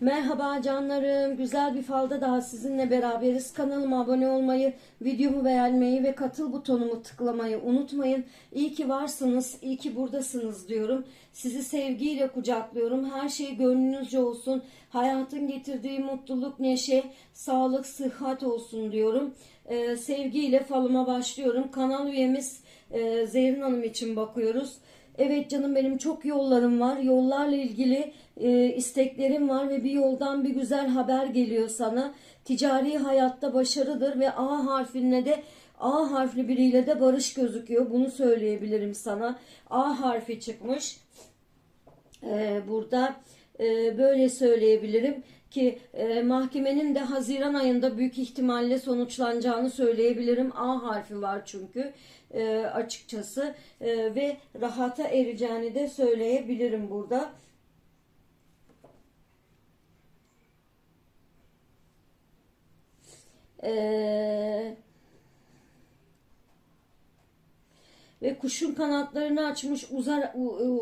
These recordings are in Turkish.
Merhaba canlarım. Güzel bir falda daha sizinle beraberiz. Kanalıma abone olmayı, videomu beğenmeyi ve katıl butonumu tıklamayı unutmayın. İyi ki varsınız, iyi ki buradasınız diyorum. Sizi sevgiyle kucaklıyorum. Her şey gönlünüzce olsun. Hayatın getirdiği mutluluk, neşe, sağlık, sıhhat olsun diyorum. Ee, sevgiyle falıma başlıyorum. Kanal üyemiz e, Zehrin Hanım için bakıyoruz. Evet canım benim çok yollarım var. Yollarla ilgili e, isteklerim var ve bir yoldan bir güzel haber geliyor sana. Ticari hayatta başarıdır ve A harfine de A harfli biriyle de barış gözüküyor. Bunu söyleyebilirim sana. A harfi çıkmış. Ee, burada e, böyle söyleyebilirim ki e, mahkemenin de Haziran ayında büyük ihtimalle sonuçlanacağını söyleyebilirim. A harfi var çünkü e, açıkçası E, ve rahata ereceğini de söyleyebilirim burada. Eee ve kuşun kanatlarını açmış uzar,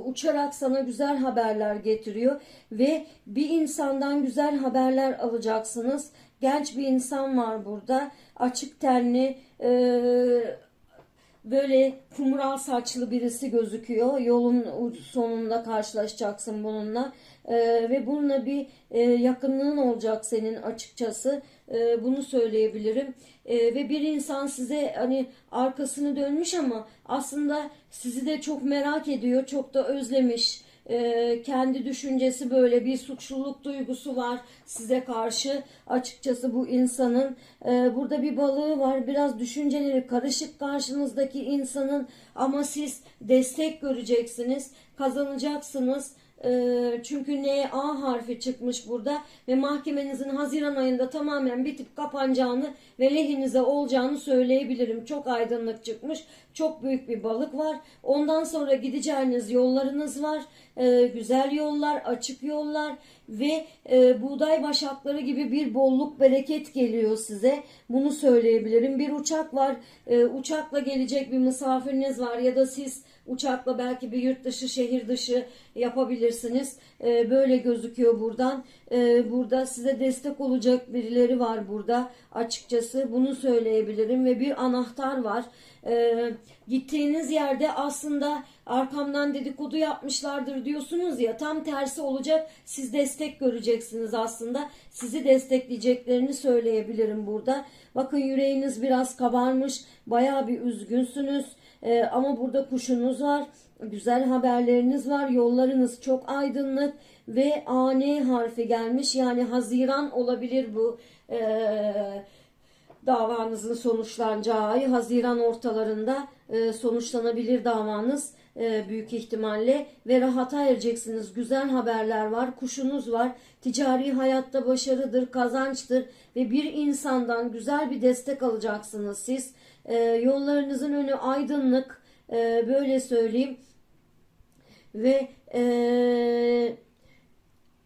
uçarak sana güzel haberler getiriyor ve bir insandan güzel haberler alacaksınız. Genç bir insan var burada. Açık tenli, e, böyle kumral saçlı birisi gözüküyor. Yolun sonunda karşılaşacaksın bununla. Ee, ve bununla bir e, yakınlığın olacak senin açıkçası. Ee, bunu söyleyebilirim. Ee, ve bir insan size hani arkasını dönmüş ama aslında sizi de çok merak ediyor, çok da özlemiş. Ee, kendi düşüncesi böyle bir suçluluk duygusu var size karşı açıkçası bu insanın Ee, burada bir balığı var biraz düşünceleri karışık karşınızdaki insanın ama siz destek göreceksiniz kazanacaksınız çünkü N A harfi çıkmış burada ve mahkemenizin Haziran ayında tamamen bitip kapanacağını ve lehinize olacağını söyleyebilirim. Çok aydınlık çıkmış. Çok büyük bir balık var. Ondan sonra gideceğiniz yollarınız var. Ee, güzel yollar, açık yollar ve e, buğday başakları gibi bir bolluk bereket geliyor size. Bunu söyleyebilirim. Bir uçak var. Ee, uçakla gelecek bir misafiriniz var ya da siz uçakla belki bir yurt dışı, şehir dışı yapabilirsiniz. Ee, böyle gözüküyor buradan. Ee, burada size destek olacak birileri var burada. Açıkçası bunu söyleyebilirim ve bir anahtar var. Ee, gittiğiniz yerde aslında arkamdan dedikodu yapmışlardır diyorsunuz ya tam tersi olacak. Siz destek göreceksiniz aslında. Sizi destekleyeceklerini söyleyebilirim burada. Bakın yüreğiniz biraz kabarmış. Bayağı bir üzgünsünüz. Ee, ama burada kuşunuz var. Güzel haberleriniz var. Yollarınız çok aydınlık ve AN harfi gelmiş. Yani Haziran olabilir bu. Ee, davanızın sonuçlanacağı ay Haziran ortalarında e, sonuçlanabilir davanız e, büyük ihtimalle. Ve rahata ereceksiniz. Güzel haberler var, kuşunuz var, ticari hayatta başarıdır, kazançtır. Ve bir insandan güzel bir destek alacaksınız siz. E, yollarınızın önü aydınlık, e, böyle söyleyeyim. Ve e,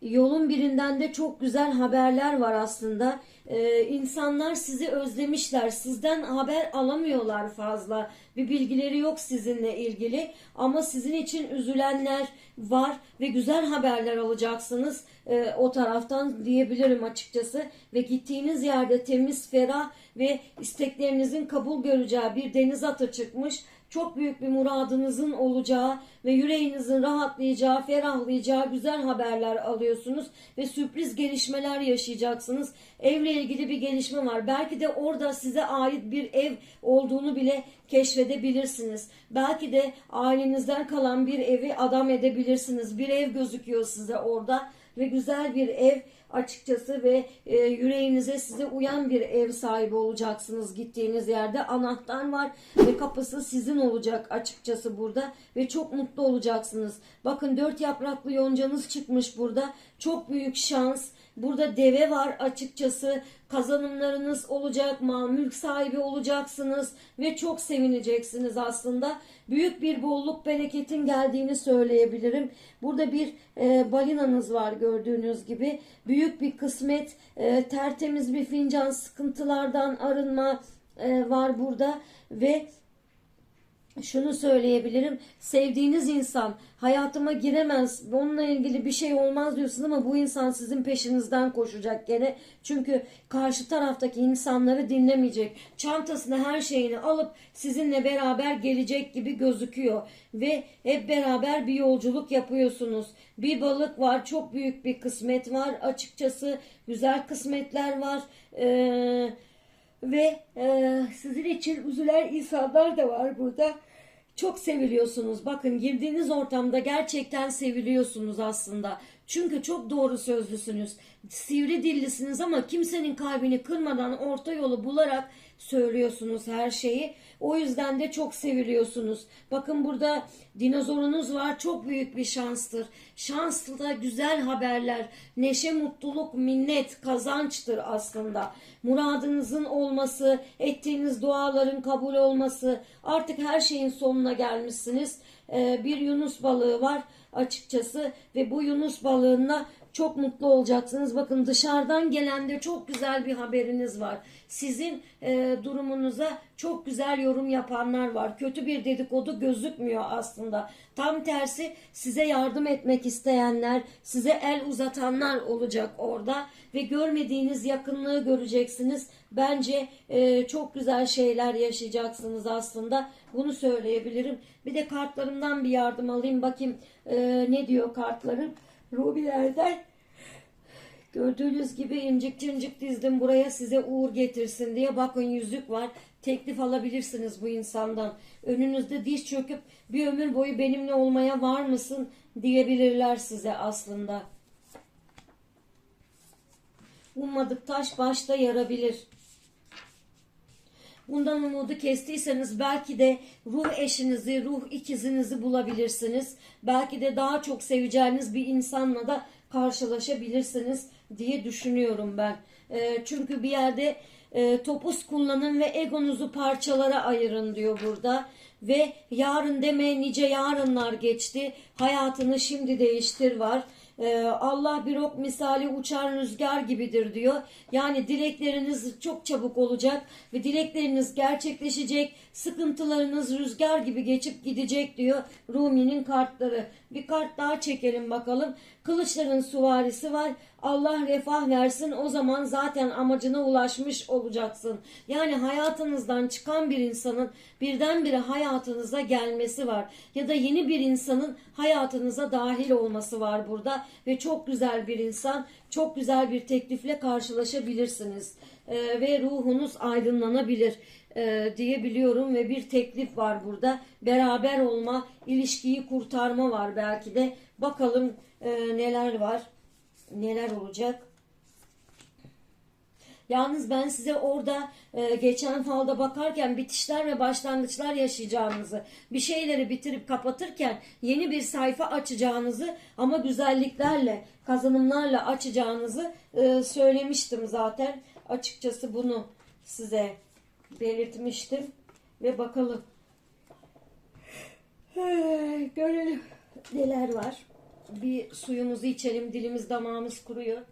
yolun birinden de çok güzel haberler var aslında. Ee, insanlar sizi özlemişler. Sizden haber alamıyorlar fazla. Bir bilgileri yok sizinle ilgili. Ama sizin için üzülenler var ve güzel haberler alacaksınız ee, o taraftan diyebilirim açıkçası. Ve gittiğiniz yerde temiz, ferah ve isteklerinizin kabul göreceği bir deniz atı çıkmış çok büyük bir muradınızın olacağı ve yüreğinizin rahatlayacağı, ferahlayacağı güzel haberler alıyorsunuz ve sürpriz gelişmeler yaşayacaksınız. Evle ilgili bir gelişme var. Belki de orada size ait bir ev olduğunu bile keşfedebilirsiniz. Belki de ailenizden kalan bir evi adam edebilirsiniz. Bir ev gözüküyor size orada ve güzel bir ev açıkçası ve e, yüreğinize size uyan bir ev sahibi olacaksınız gittiğiniz yerde. Anahtar var ve kapısı sizin olacak açıkçası burada ve çok mutlu olacaksınız. Bakın dört yapraklı yoncanız çıkmış burada. Çok büyük şans. Burada deve var açıkçası. Kazanımlarınız olacak, mal mülk sahibi olacaksınız ve çok sevineceksiniz aslında. Büyük bir bolluk bereketin geldiğini söyleyebilirim. Burada bir e, balinanız var gördüğünüz gibi. Büyük bir kısmet, e, tertemiz bir fincan, sıkıntılardan arınma e, var burada ve şunu söyleyebilirim. Sevdiğiniz insan hayatıma giremez, onunla ilgili bir şey olmaz diyorsun ama bu insan sizin peşinizden koşacak gene. Çünkü karşı taraftaki insanları dinlemeyecek. Çantasına her şeyini alıp sizinle beraber gelecek gibi gözüküyor. Ve hep beraber bir yolculuk yapıyorsunuz. Bir balık var, çok büyük bir kısmet var. Açıkçası güzel kısmetler var. Eee ve e, sizin için üzülen insanlar da var burada. Çok seviliyorsunuz. Bakın girdiğiniz ortamda gerçekten seviliyorsunuz aslında. Çünkü çok doğru sözlüsünüz. Sivri dillisiniz ama kimsenin kalbini kırmadan orta yolu bularak söylüyorsunuz her şeyi. O yüzden de çok seviliyorsunuz. Bakın burada dinozorunuz var. Çok büyük bir şanstır. Şanslı da güzel haberler, neşe, mutluluk, minnet, kazançtır aslında. Muradınızın olması, ettiğiniz duaların kabul olması, artık her şeyin sonuna gelmişsiniz. Ee, bir Yunus balığı var açıkçası ve bu Yunus balığına çok mutlu olacaksınız. Bakın dışarıdan gelen de çok güzel bir haberiniz var. Sizin e, durumunuza çok güzel yorum yapanlar var. Kötü bir dedikodu gözükmüyor aslında. Tam tersi size yardım etmek isteyenler, size el uzatanlar olacak orada ve görmediğiniz yakınlığı göreceksiniz. Bence e, çok güzel şeyler yaşayacaksınız aslında. Bunu söyleyebilirim. Bir de kartlarımdan bir yardım alayım. Bakayım e, ne diyor kartlarım. Rubilerden Gördüğünüz gibi incik cincik dizdim buraya size uğur getirsin diye. Bakın yüzük var. Teklif alabilirsiniz bu insandan. Önünüzde diş çöküp bir ömür boyu benimle olmaya var mısın diyebilirler size aslında. Ummadık taş başta yarabilir. Bundan umudu kestiyseniz belki de ruh eşinizi, ruh ikizinizi bulabilirsiniz. Belki de daha çok seveceğiniz bir insanla da karşılaşabilirsiniz diye düşünüyorum ben. E, çünkü bir yerde e, topuz kullanın ve egonuzu parçalara ayırın diyor burada. Ve yarın deme nice yarınlar geçti. Hayatını şimdi değiştir var. Ee, Allah bir ok misali uçan rüzgar gibidir diyor. Yani dilekleriniz çok çabuk olacak ve dilekleriniz gerçekleşecek. Sıkıntılarınız rüzgar gibi geçip gidecek diyor Rumi'nin kartları. Bir kart daha çekelim bakalım. Kılıçların suvarisi var. Allah refah versin o zaman zaten amacına ulaşmış olacaksın. Yani hayatınızdan çıkan bir insanın birdenbire hayatınıza gelmesi var. Ya da yeni bir insanın hayatınıza dahil olması var burada. Ve çok güzel bir insan, çok güzel bir teklifle karşılaşabilirsiniz. Ee, ve ruhunuz aydınlanabilir e, diyebiliyorum ve bir teklif var burada. Beraber olma, ilişkiyi kurtarma var belki de. Bakalım e, neler var, neler olacak. Yalnız ben size orada e, geçen falda bakarken bitişler ve başlangıçlar yaşayacağınızı, bir şeyleri bitirip kapatırken yeni bir sayfa açacağınızı ama güzelliklerle, kazanımlarla açacağınızı e, söylemiştim zaten. Açıkçası bunu size belirtmiştim ve bakalım. Görelim neler var. Bir suyumuzu içelim, dilimiz damağımız kuruyor.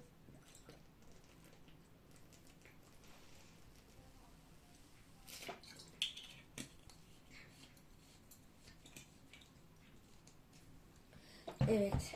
Evet.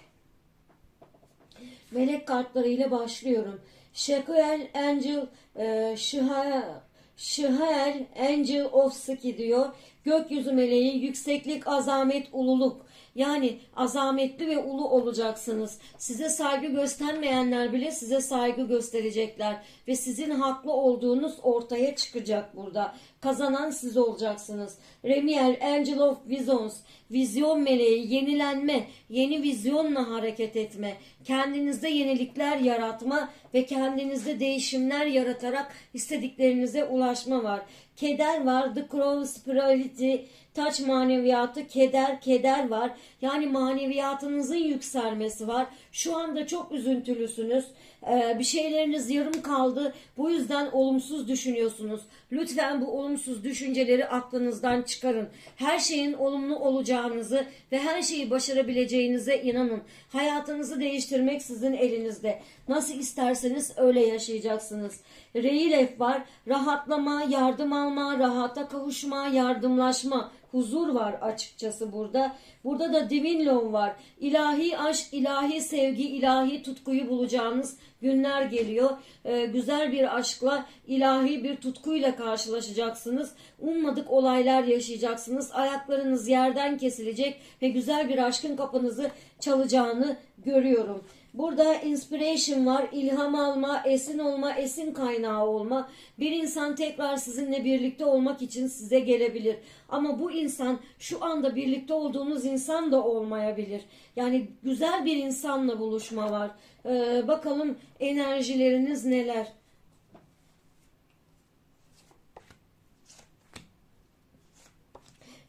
Melek kartlarıyla başlıyorum. Shakuel Angel e, Şiha Şihael Angel of Ski diyor. Gökyüzü meleği, yükseklik, azamet, ululuk. Yani azametli ve ulu olacaksınız. Size saygı göstermeyenler bile size saygı gösterecekler. Ve sizin haklı olduğunuz ortaya çıkacak burada. Kazanan siz olacaksınız. Remiel, Angel of Visions, vizyon meleği, yenilenme, yeni vizyonla hareket etme, kendinizde yenilikler yaratma ve kendinizde değişimler yaratarak istediklerinize ulaşma var. Keder var, The Crow Spirituality, taç maneviyatı, keder, keder var. Yani maneviyatınızın yükselmesi var. Şu anda çok üzüntülüsünüz. Ee, bir şeyleriniz yarım kaldı. Bu yüzden olumsuz düşünüyorsunuz. Lütfen bu olumsuz düşünceleri aklınızdan çıkarın. Her şeyin olumlu olacağınızı ve her şeyi başarabileceğinize inanın. Hayatınızı değiştirmek sizin elinizde. Nasıl isterseniz öyle yaşayacaksınız. Reilef var. Rahatlama, yardım alma, rahata kavuşma, yardımlaşma huzur var açıkçası burada. Burada da divin love var. İlahi aşk, ilahi sevgi, ilahi tutkuyu bulacağınız günler geliyor. Ee, güzel bir aşkla, ilahi bir tutkuyla karşılaşacaksınız. Ummadık olaylar yaşayacaksınız. Ayaklarınız yerden kesilecek ve güzel bir aşkın kapınızı çalacağını görüyorum. Burada inspiration var, ilham alma, esin olma, esin kaynağı olma. Bir insan tekrar sizinle birlikte olmak için size gelebilir. Ama bu insan şu anda birlikte olduğunuz insan da olmayabilir. Yani güzel bir insanla buluşma var. Ee, bakalım enerjileriniz neler?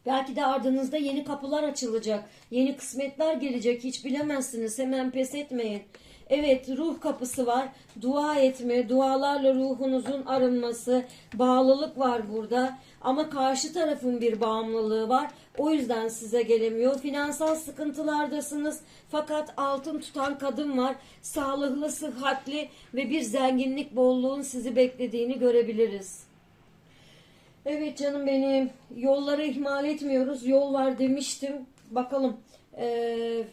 Belki de ardınızda yeni kapılar açılacak. Yeni kısmetler gelecek. Hiç bilemezsiniz. Hemen pes etmeyin. Evet ruh kapısı var. Dua etme, dualarla ruhunuzun arınması, bağlılık var burada. Ama karşı tarafın bir bağımlılığı var. O yüzden size gelemiyor. Finansal sıkıntılardasınız. Fakat altın tutan kadın var. Sağlıklı, sıhhatli ve bir zenginlik bolluğun sizi beklediğini görebiliriz. Evet canım benim. Yolları ihmal etmiyoruz. Yol var demiştim. Bakalım. Ee,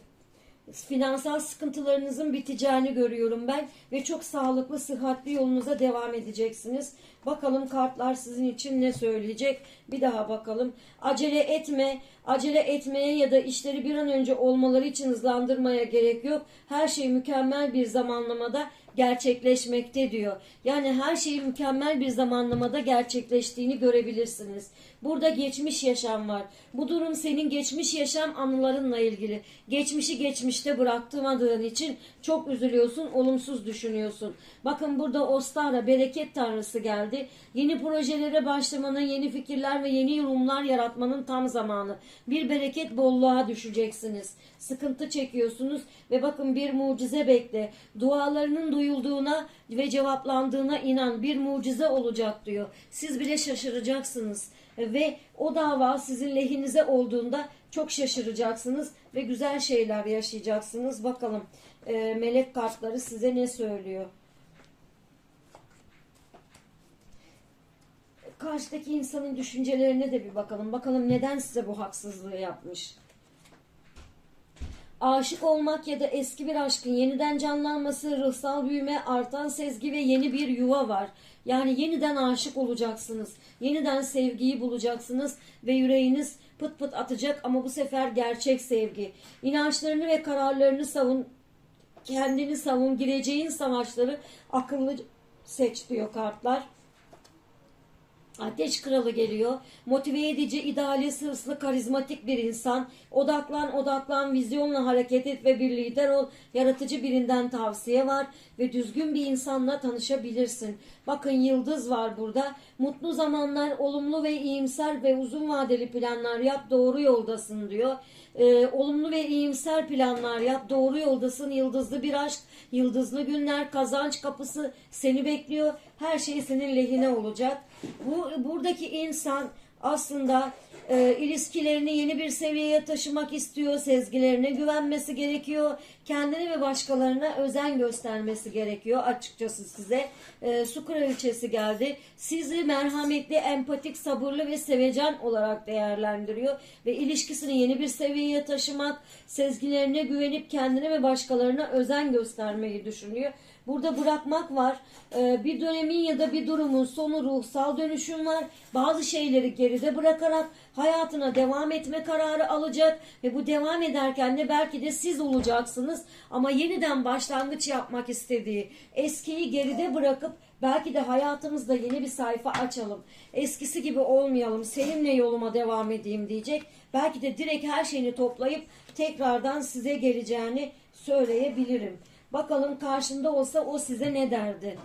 finansal sıkıntılarınızın biteceğini görüyorum ben. Ve çok sağlıklı, sıhhatli yolunuza devam edeceksiniz. Bakalım kartlar sizin için ne söyleyecek? Bir daha bakalım. Acele etme. Acele etmeye ya da işleri bir an önce olmaları için hızlandırmaya gerek yok. Her şey mükemmel bir zamanlamada gerçekleşmekte diyor. Yani her şeyin mükemmel bir zamanlamada gerçekleştiğini görebilirsiniz. Burada geçmiş yaşam var. Bu durum senin geçmiş yaşam anılarınla ilgili. Geçmişi geçmişte bıraktırmadığın için çok üzülüyorsun, olumsuz düşünüyorsun. Bakın burada Ostara bereket tanrısı geldi. Yeni projelere başlamanın, yeni fikirler ve yeni yorumlar yaratmanın tam zamanı. Bir bereket bolluğa düşeceksiniz. Sıkıntı çekiyorsunuz ve bakın bir mucize bekle. Dualarının duyulduğuna ve cevaplandığına inan. Bir mucize olacak diyor. Siz bile şaşıracaksınız. Ve o dava sizin lehinize olduğunda çok şaşıracaksınız ve güzel şeyler yaşayacaksınız. Bakalım e, melek kartları size ne söylüyor? Karşıdaki insanın düşüncelerine de bir bakalım. Bakalım neden size bu haksızlığı yapmış? Aşık olmak ya da eski bir aşkın yeniden canlanması, ruhsal büyüme, artan sezgi ve yeni bir yuva var. Yani yeniden aşık olacaksınız. Yeniden sevgiyi bulacaksınız ve yüreğiniz pıt pıt atacak ama bu sefer gerçek sevgi. İnançlarını ve kararlarını savun, kendini savun, gireceğin savaşları akıllı seç diyor kartlar. Ateş kralı geliyor. Motive edici, idealist, hırslı, karizmatik bir insan. Odaklan, odaklan, vizyonla hareket et ve bir lider ol. Yaratıcı birinden tavsiye var ve düzgün bir insanla tanışabilirsin. Bakın yıldız var burada. Mutlu zamanlar, olumlu ve iyimser ve uzun vadeli planlar yap, doğru yoldasın diyor. Ee, olumlu ve iyimser planlar yap, doğru yoldasın. Yıldızlı bir aşk, yıldızlı günler, kazanç kapısı seni bekliyor. Her şey senin lehine olacak. Bu buradaki insan aslında e, ilişkilerini yeni bir seviyeye taşımak istiyor, sezgilerine güvenmesi gerekiyor, kendine ve başkalarına özen göstermesi gerekiyor açıkçası size. E, su kraliçesi geldi. Sizi merhametli, empatik, sabırlı ve sevecen olarak değerlendiriyor ve ilişkisini yeni bir seviyeye taşımak, sezgilerine güvenip kendine ve başkalarına özen göstermeyi düşünüyor. Burada bırakmak var. Ee, bir dönemin ya da bir durumun sonu ruhsal dönüşüm var. Bazı şeyleri geride bırakarak hayatına devam etme kararı alacak ve bu devam ederken de belki de siz olacaksınız ama yeniden başlangıç yapmak istediği eskiyi geride bırakıp belki de hayatımızda yeni bir sayfa açalım. Eskisi gibi olmayalım. Seninle yoluma devam edeyim diyecek. Belki de direkt her şeyini toplayıp tekrardan size geleceğini söyleyebilirim. Bakalım karşında olsa o size ne derdi?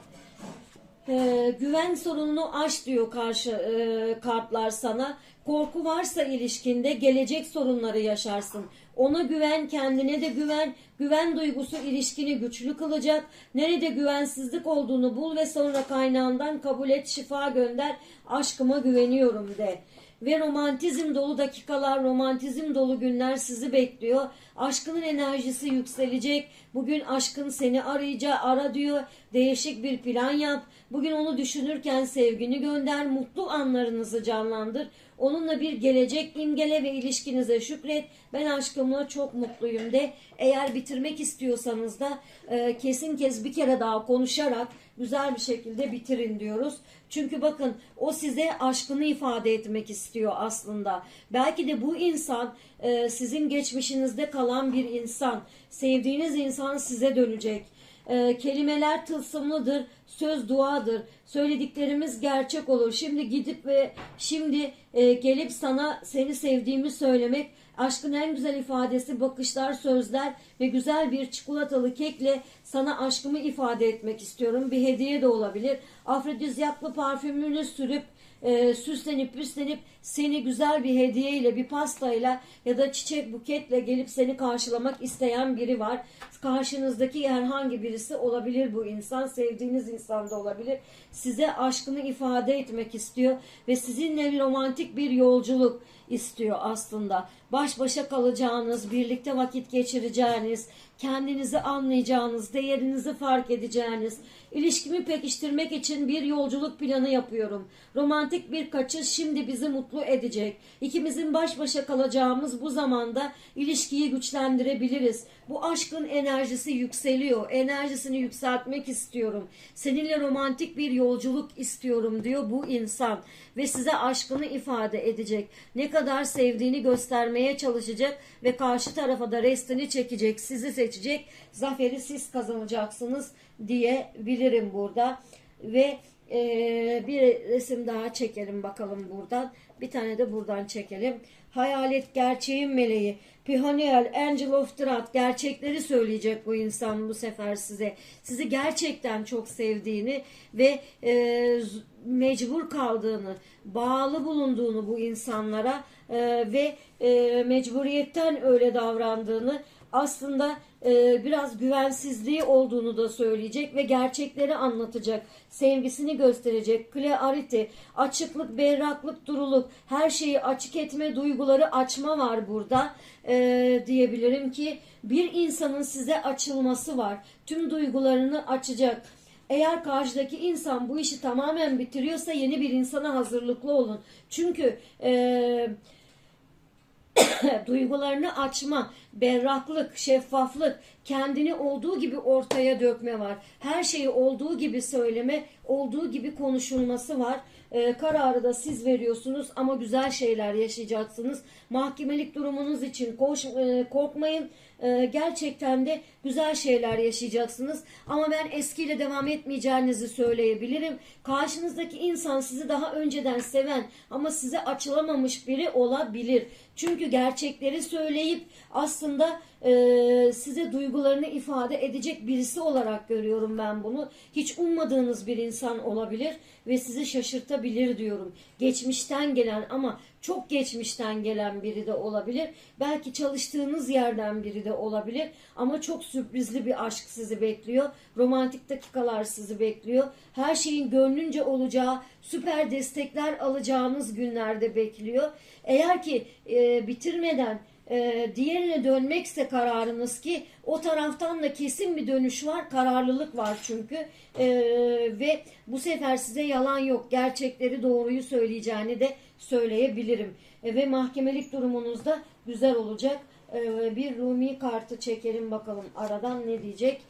Ee, güven sorununu aş diyor karşı e, kartlar sana. Korku varsa ilişkinde gelecek sorunları yaşarsın. Ona güven, kendine de güven. Güven duygusu ilişkini güçlü kılacak. Nerede güvensizlik olduğunu bul ve sonra kaynağından kabul et, şifa gönder. Aşkıma güveniyorum de ve romantizm dolu dakikalar, romantizm dolu günler sizi bekliyor. Aşkının enerjisi yükselecek. Bugün aşkın seni arayacak, ara diyor. Değişik bir plan yap. Bugün onu düşünürken sevgini gönder, mutlu anlarınızı canlandır. Onunla bir gelecek imgele ve ilişkinize şükret. Ben aşkımla çok mutluyum de. Eğer bitirmek istiyorsanız da e, kesin kez bir kere daha konuşarak güzel bir şekilde bitirin diyoruz. Çünkü bakın o size aşkını ifade etmek istiyor aslında. Belki de bu insan e, sizin geçmişinizde kalan bir insan. Sevdiğiniz insan size dönecek. E, kelimeler tılsımlıdır, söz duadır. Söylediklerimiz gerçek olur. Şimdi gidip ve şimdi e, gelip sana seni sevdiğimi söylemek aşkın en güzel ifadesi bakışlar, sözler ve güzel bir çikolatalı kekle sana aşkımı ifade etmek istiyorum. Bir hediye de olabilir. Afrodizyaklı parfümünü sürüp e, süslenip püslenip seni güzel bir hediyeyle bir pastayla ya da çiçek buketle gelip seni karşılamak isteyen biri var. Karşınızdaki herhangi birisi olabilir bu insan. Sevdiğiniz insan da olabilir. Size aşkını ifade etmek istiyor ve sizinle romantik bir yolculuk istiyor aslında. Baş başa kalacağınız, birlikte vakit geçireceğiniz, is kendinizi anlayacağınız, değerinizi fark edeceğiniz, ilişkimi pekiştirmek için bir yolculuk planı yapıyorum. Romantik bir kaçış şimdi bizi mutlu edecek. İkimizin baş başa kalacağımız bu zamanda ilişkiyi güçlendirebiliriz. Bu aşkın enerjisi yükseliyor. Enerjisini yükseltmek istiyorum. Seninle romantik bir yolculuk istiyorum diyor bu insan ve size aşkını ifade edecek. Ne kadar sevdiğini göstermeye çalışacak ve karşı tarafa da restini çekecek, sizi seçecek. Zaferi siz kazanacaksınız diyebilirim burada. Ve e, bir resim daha çekelim bakalım buradan. Bir tane de buradan çekelim. Hayalet gerçeğin meleği. Pihaniel, Angel of Truth gerçekleri söyleyecek bu insan bu sefer size. Sizi gerçekten çok sevdiğini ve e, mecbur kaldığını, bağlı bulunduğunu bu insanlara e, ve e, mecburiyetten öyle davrandığını aslında e, biraz güvensizliği olduğunu da söyleyecek ve gerçekleri anlatacak. Sevgisini gösterecek. Clarity, açıklık, berraklık, duruluk, her şeyi açık etme, duyguları açma var burada. E, diyebilirim ki bir insanın size açılması var. Tüm duygularını açacak. Eğer karşıdaki insan bu işi tamamen bitiriyorsa yeni bir insana hazırlıklı olun. Çünkü eee duygularını açma, berraklık, şeffaflık, kendini olduğu gibi ortaya dökme var. Her şeyi olduğu gibi söyleme, olduğu gibi konuşulması var. Ee, kararı da siz veriyorsunuz ama güzel şeyler yaşayacaksınız. Mahkemelik durumunuz için koş, e, korkmayın. Ee, gerçekten de güzel şeyler yaşayacaksınız. Ama ben eskiyle devam etmeyeceğinizi söyleyebilirim. Karşınızdaki insan sizi daha önceden seven ama size açılamamış biri olabilir. Çünkü gerçekleri söyleyip aslında e, size duygularını ifade edecek birisi olarak görüyorum ben bunu. Hiç ummadığınız bir insan olabilir ve sizi şaşırtabilir diyorum. Geçmişten gelen ama çok geçmişten gelen biri de olabilir. Belki çalıştığınız yerden biri de olabilir. Ama çok sürprizli bir aşk sizi bekliyor. Romantik dakikalar sizi bekliyor. Her şeyin gönlünce olacağı, süper destekler alacağınız günlerde bekliyor. Eğer ki e, bitirmeden e, diğerine dönmekse kararınız ki o taraftan da kesin bir dönüş var kararlılık var çünkü E, ve bu sefer size yalan yok gerçekleri doğruyu söyleyeceğini de söyleyebilirim E, ve mahkemelik durumunuzda güzel olacak E, bir Rumi kartı çekelim bakalım aradan ne diyecek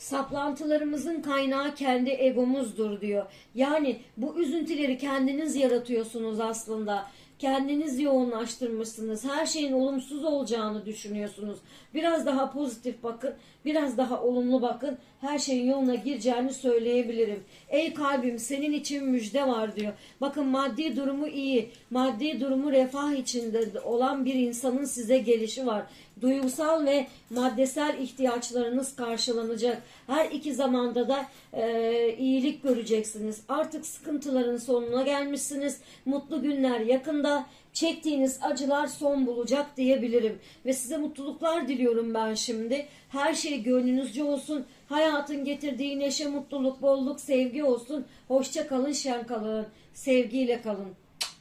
Saplantılarımızın kaynağı kendi egomuzdur diyor. Yani bu üzüntüleri kendiniz yaratıyorsunuz aslında. Kendiniz yoğunlaştırmışsınız. Her şeyin olumsuz olacağını düşünüyorsunuz. Biraz daha pozitif bakın. Biraz daha olumlu bakın. Her şeyin yoluna gireceğini söyleyebilirim. Ey kalbim senin için müjde var diyor. Bakın maddi durumu iyi. Maddi durumu refah içinde olan bir insanın size gelişi var. Duygusal ve maddesel ihtiyaçlarınız karşılanacak. Her iki zamanda da e, iyilik göreceksiniz. Artık sıkıntıların sonuna gelmişsiniz. Mutlu günler yakında. Çektiğiniz acılar son bulacak diyebilirim. Ve size mutluluklar diliyorum ben şimdi. Her şey gönlünüzce olsun. Hayatın getirdiği neşe, mutluluk, bolluk, sevgi olsun. Hoşça kalın, şen kalın. Sevgiyle kalın.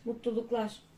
Mutluluklar.